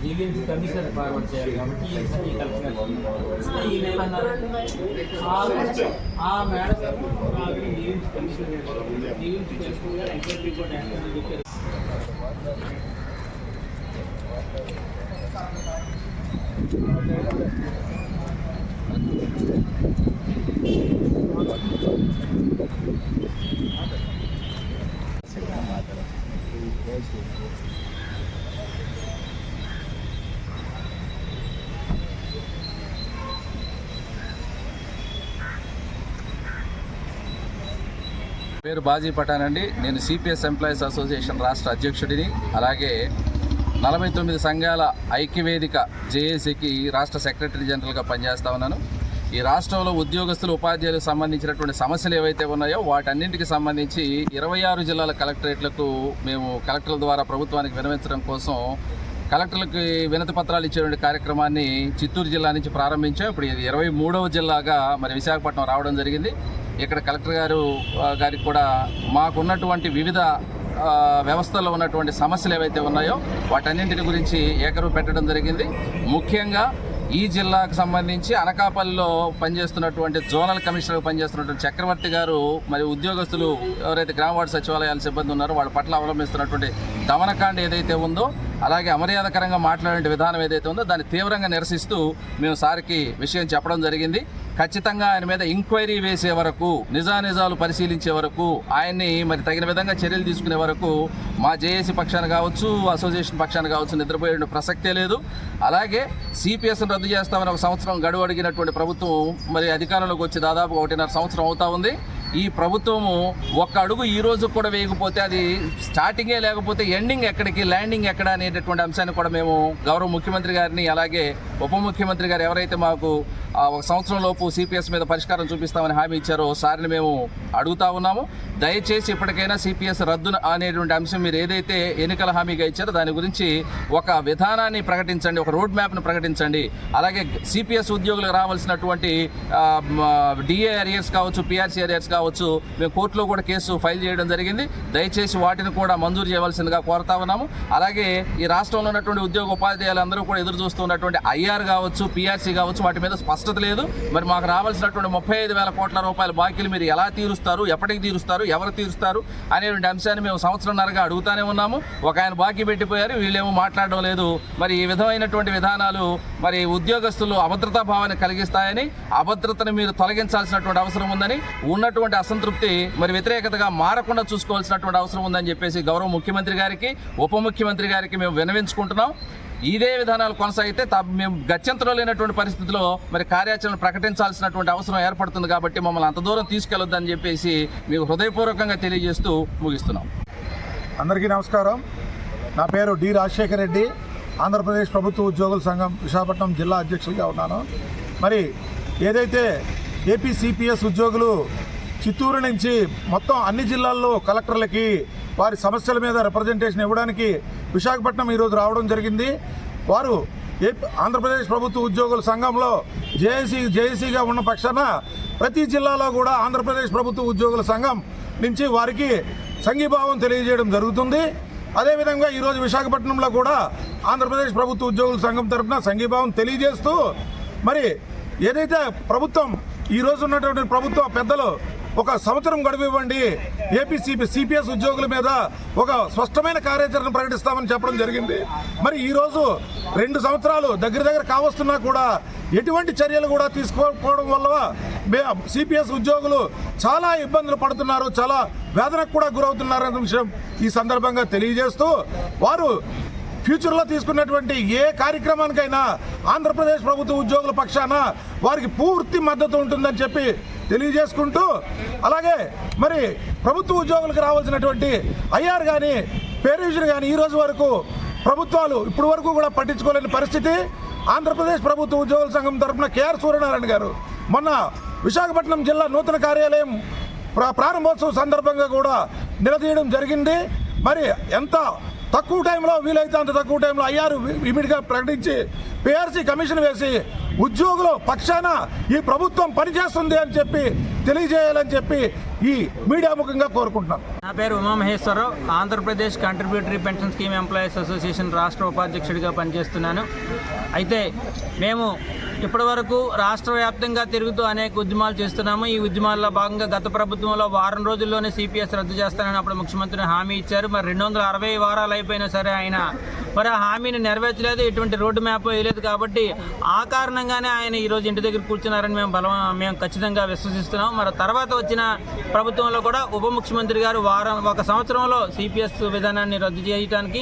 GVMC commissioner forward చేయాలి కాబట్టి ఈ ఈ కలెక్టర్ సో ఈ నెల అన్నారంటే ఆ- ఆ madam GVMC commissioner GVMC commissioner గారు ఎంక్వైరీ రిపోర్ట్ వేస్తామని చెప్పారు పేరు బాజీ పఠాన్ అండి. నేను సిపిఎస్ ఎంప్లాయీస్ అసోసియేషన్ రాష్ట్ర అధ్యక్షుడిని. అలాగే నలభై తొమ్మిది సంఘాల ఐక్యవేదిక జేఏసీకి రాష్ట్ర సెక్రటరీ జనరల్గా పనిచేస్తా ఉన్నాను. ఈ రాష్ట్రంలో ఉద్యోగస్తులు ఉపాధ్యాయులకు సంబంధించినటువంటి సమస్యలు ఏవైతే ఉన్నాయో వాటన్నింటికి సంబంధించి ఇరవై ఆరు జిల్లాల కలెక్టరేట్లకు మేము కలెక్టర్ల ద్వారా ప్రభుత్వానికి వినవించడం కోసం కలెక్టర్లకు వినతి పత్రాలు ఇచ్చేటువంటి కార్యక్రమాన్ని చిత్తూరు జిల్లా నుంచి ప్రారంభించాం. ఇప్పుడు ఇది ఇరవై మూడవ జిల్లాగా మరి విశాఖపట్నం రావడం జరిగింది. ఇక్కడ కలెక్టర్ గారు గారికి కూడా మాకున్నటువంటి వివిధ వ్యవస్థలో ఉన్నటువంటి సమస్యలు ఏవైతే ఉన్నాయో వాటన్నింటిని గురించి ఏకరువు పెట్టడం జరిగింది. ముఖ్యంగా ఈ జిల్లాకు సంబంధించి అనకాపల్లిలో పనిచేస్తున్నటువంటి జోనల్ కమిషనర్ పనిచేస్తున్నటువంటి చక్రవర్తి గారు మరి ఉద్యోగస్తులు ఎవరైతే గ్రామ వార్డు సచివాలయాల సిబ్బంది ఉన్నారో వాళ్ళ పట్ల అవలంబిస్తున్నటువంటి దమనకాండ ఏదైతే ఉందో అలాగే అమర్యాదకరంగా మాట్లాడే విధానం ఏదైతే ఉందో దాన్ని తీవ్రంగా నిరసిస్తూ మేము సార్కి విషయం చెప్పడం జరిగింది. ఖచ్చితంగా ఆయన మీద ఎంక్వైరీ వేసే వరకు నిజానిజాలు పరిశీలించే వరకు ఆయన్ని మరి తగిన విధంగా చర్యలు తీసుకునే వరకు మా జేఏసీ పక్షాన కావచ్చు అసోసియేషన్ పక్షాన కావచ్చు నిద్రపోయే ప్రసక్తే లేదు. అలాగే సిపిఎస్ను రద్దు చేస్తామని ఒక సంవత్సరం గడువు అడిగినటువంటి ప్రభుత్వం మరి అధికారంలోకి వచ్చి దాదాపు ఒకటిన్నర సంవత్సరం అవుతా ఉంది. ఈ ప్రభుత్వము ఒక్క అడుగు ఈ రోజు కూడా వేయకపోతే అది స్టార్టింగే లేకపోతే ఎండింగ్ ఎక్కడికి ల్యాండింగ్ ఎక్కడ అనేటటువంటి అంశాన్ని కూడా మేము గౌరవ ముఖ్యమంత్రి గారిని అలాగే ఉప ముఖ్యమంత్రి గారు ఎవరైతే మాకు ఒక సంవత్సరం లోపు సిపిఎస్ మీద పరిష్కారం చూపిస్తామని హామీ ఇచ్చారో. సార్ని మేము అడుగుతా ఉన్నాము. దయచేసి ఇప్పటికైనా సిపిఎస్ రద్దు అనేటువంటి అంశం మీరు ఏదైతే ఎన్నికల హామీగా ఇచ్చారో దాని గురించి ఒక విధానాన్ని ప్రకటించండి ఒక రోడ్ మ్యాప్ను ప్రకటించండి. అలాగే సిపిఎస్ ఉద్యోగులకు రావాల్సినటువంటి డిఏ అరియర్స్ కావచ్చు పిఆర్సీ అరియర్స్ కావచ్చు మేము కోర్టులో కూడా కేసు ఫైల్ చేయడం జరిగింది. దయచేసి వాటిని కూడా మంజూరు చేయవలసిందిగా కోరుతా ఉన్నాము. అలాగే ఈ రాష్ట్రంలో ఉన్నటువంటి ఉద్యోగ ఉపాధ్యాయులు అందరూ కూడా ఎదురు చూస్తున్నటువంటి ఐఆర్ కావచ్చు పిఆర్సీ కావచ్చు వాటి మీద స్పష్టత లేదు. మరి మాకు రావాల్సినటువంటి ముప్పై ఐదు వేల కోట్ల రూపాయల బాకీలు మీరు ఎలా తీరుస్తారు? ఎప్పటికి తీరుస్తారు? ఎవరు తీరుస్తారు? అనేటువంటి అంశాన్ని మేము సంవత్సరంన్నరగా అడుగుతానే ఉన్నాము. ఒక ఆయన బాకీ పెట్టిపోయారు. వీళ్ళేమో మాట్లాడడం లేదు. మరి ఈ విధమైనటువంటి విధానాలు మరి ఉద్యోగస్తులు అభద్రతా భావాన్ని కలిగిస్తాయని అభద్రతను మీరు తొలగించాల్సినటువంటి అవసరం ఉందని ఉన్నటువంటి అసంతృప్తి మరి వ్యతిరేకతగా మారకుండా చూసుకోవాల్సినటువంటి అవసరం ఉందని చెప్పేసి గౌరవ ముఖ్యమంత్రి గారికి ఉప ముఖ్యమంత్రి గారికి మేము వినవించుకుంటున్నాం ఇదే విధానాలు కొనసాగితే మేము గత్యంతరం లేనటువంటి పరిస్థితిలో మరి కార్యాచరణ ప్రకటించాల్సినటువంటి అవసరం ఏర్పడుతుంది కాబట్టి మమ్మల్ని అంత దూరం తీసుకెళ్ళొద్దని చెప్పేసి మీకు హృదయపూర్వకంగా తెలియజేస్తూ ముగిస్తున్నాం. అందరికీ నమస్కారం. నా పేరు డి రాజశేఖర్ రెడ్డి. ఆంధ్రప్రదేశ్ ప్రభుత్వ ఉద్యోగుల సంఘం విశాఖపట్నం జిల్లా అధ్యక్షులుగా ఉన్నాను. మరి ఏదైతే ఏపీసీపీఎస్ ఉద్యోగులు చిత్తూరు నుంచి మొత్తం అన్ని జిల్లాల్లో కలెక్టర్లకి వారి సమస్యల మీద రిప్రజెంటేషన్ ఇవ్వడానికి విశాఖపట్నం ఈరోజు రావడం జరిగింది. వారు ఆంధ్రప్రదేశ్ ప్రభుత్వ ఉద్యోగుల సంఘంలో జేఏసీ జేఏసీగా ఉన్న పక్షాన ప్రతి జిల్లాలో కూడా ఆంధ్రప్రదేశ్ ప్రభుత్వ ఉద్యోగుల సంఘం నుంచి వారికి సంఘీభావం తెలియజేయడం జరుగుతుంది. అదేవిధంగా ఈరోజు విశాఖపట్నంలో కూడా ఆంధ్రప్రదేశ్ ప్రభుత్వ ఉద్యోగుల సంఘం తరఫున సంఘీభావం తెలియజేస్తూ మరి ఏదైతే ప్రభుత్వం ఈరోజు ఉన్నటువంటి ప్రభుత్వ పెద్దలు ఒక సంవత్సరం గడువు ఇవ్వండి. ఏపీ సిపిఎస్ ఉద్యోగుల మీద ఒక స్పష్టమైన కార్యాచరణ ప్రకటిస్తామని చెప్పడం జరిగింది. మరి ఈరోజు రెండు సంవత్సరాలు దగ్గర దగ్గర కావస్తున్నా కూడా ఎటువంటి చర్యలు కూడా తీసుకోకపోవడం వల్ల సిపిఎస్ ఉద్యోగులు చాలా ఇబ్బందులు పడుతున్నారు చాలా వేదనకు కూడా గురవుతున్నారు అనే విషయం ఈ సందర్భంగా తెలియజేస్తూ వారు ఫ్యూచర్లో తీసుకున్నటువంటి ఏ కార్యక్రమానికైనా ఆంధ్రప్రదేశ్ ప్రభుత్వ ఉద్యోగుల పక్షాన వారికి పూర్తి మద్దతు ఉంటుందని చెప్పి తెలియజేసుకుంటూ అలాగే మరి ప్రభుత్వ ఉద్యోగులకు రావాల్సినటువంటి ఐఆర్ కానీ పేరివిజన్ కానీ ఈ రోజు వరకు ప్రభుత్వాలు ఇప్పటి వరకు కూడా పట్టించుకోలేని పరిస్థితి. ఆంధ్రప్రదేశ్ ప్రభుత్వ ఉద్యోగుల సంఘం తరఫున కేఆర్ సూర్యనారాయణ గారు మొన్న విశాఖపట్నం జిల్లా నూతన కార్యాలయం ప్రా- ప్రారంభోత్సవం సందర్భంగా కూడా నిలదీయడం జరిగింది. మరి ఎంత తక్కువ టైంలో వీలైతే అంత తక్కువ టైంలో అయ్యారు ఇమీడియట్గా ప్రకటించి పిఆర్సీ కమిషన్ వేసి ఉద్యోగుల పక్షాన ఈ ప్రభుత్వం పనిచేస్తుంది అని చెప్పి తెలియజేయాలని చెప్పి ఈ మీడియా ముఖంగా కోరుకుంటున్నాను. నా పేరు Umamaheswararao Andhra Pradesh contributory pension scheme employees association రాష్ట్ర ఉపాధ్యక్షుడిగా పనిచేస్తున్నాను. అయితే మేము ఇప్పటివరకు రాష్ట్ర వ్యాప్తంగా తిరుగుతూ అనేక ఉద్యమాలు చేస్తున్నాము. ఈ ఉద్యమాల్లో భాగంగా గత ప్రభుత్వంలో వారం రోజుల్లోనే సిపిఎస్ రద్దు చేస్తానని అప్పుడు ముఖ్యమంత్రి హామీ ఇచ్చారు. మరి రెండు వందల అరవై వారాలు అయిపోయినా సరే ఆయన మరి ఆ హామీని నెరవేర్చలేదు. ఎటువంటి రోడ్డు మ్యాప్ వేయలేదు కాబట్టి ఆ కారణంగానే ఆయన ఈరోజు ఇంటి దగ్గర కూర్చున్నారని మేము బలం మేము ఖచ్చితంగా విశ్వసిస్తున్నాం. మరి తర్వాత వచ్చిన ప్రభుత్వంలో కూడా ఉప ముఖ్యమంత్రి గారు వారం ఒక సంవత్సరంలో సిపిఎస్ విధానాన్ని రద్దు చేయడానికి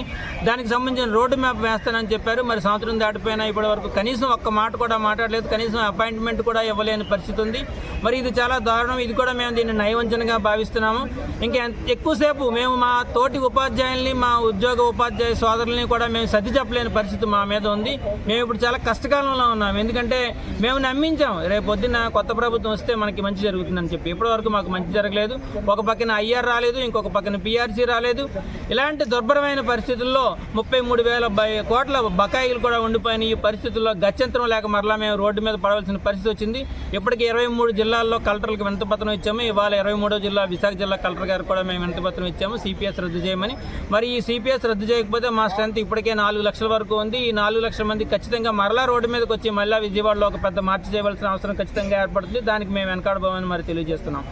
దానికి సంబంధించిన రోడ్డు మ్యాప్ వేస్తానని చెప్పారు. మరి సంవత్సరం దాటిపోయినా ఇప్పటి వరకు కనీసం ఒక్క మాట కూడా మాట్లాడలేదు. కనీసం అపాయింట్మెంట్ కూడా ఇవ్వలేని పరిస్థితి ఉంది. మరి ఇది చాలా దారుణం. ఇది కూడా మేము దీన్ని నయవంచనగా భావిస్తున్నాము. ఇంకా ఎక్కువసేపు మేము మా తోటి ఉపాధ్యాయుల్ని మా ఉద్యోగ ఉపాధ్యాయ సోదరుల్ని కూడా మేము సర్ది చెప్పలేని పరిస్థితి మా మీద ఉంది. మేము ఇప్పుడు చాలా కష్టకాలంలో ఉన్నాం ఎందుకంటే మేము నమ్మించాం రేపు పొద్దున్న కొత్త ప్రభుత్వం వస్తే మనకి మంచి జరుగుతుందని చెప్పి. ఇప్పటివరకు మాకు మంచి జరగలేదు ఒక పక్కన ఐఆర్ రాలేదు ఇంకొక పక్కన పీఆర్సీ రాలేదు. ఇలాంటి దుర్భరమైన పరిస్థితుల్లో ముప్పై మూడు వేల కోట్ల బకాయిలు కూడా ఉండిపోయిన ఈ పరిస్థితుల్లో గత్యంతరం లేక మరలా మేము రోడ్డు మీద పడవలసిన పరిస్థితి వచ్చింది. ఇప్పటికి ఇరవై మూడు జిల్లాల్లో కలెక్టర్లకు వినతిపత్రం ఇచ్చాము. ఇవాళ ఇరవై మూడో జిల్లా విశాఖ జిల్లా కలెక్టర్ గారు కూడా మేము వినతిపత్రం ఇచ్చాము. సిపిఎస్ రద్దు చేయమని. మరి ఈ సిపిఎస్ రద్దు చేయకపోతే మా స్ట్రెంత్ ఇప్పటికే నాలుగు లక్షల వరకు ఉంది. ఈ నాలుగు లక్షల మంది ఖచ్చితంగా మరలా రోడ్డు మీదకి వచ్చి మళ్ళీ విజయవాడలో ఒక పెద్ద మార్చి చేయవలసిన అవసరం ఖచ్చితంగా ఏర్పడుతుంది. దానికి మేము వెనకాడబోమని మరి తెలియజేస్తున్నాం.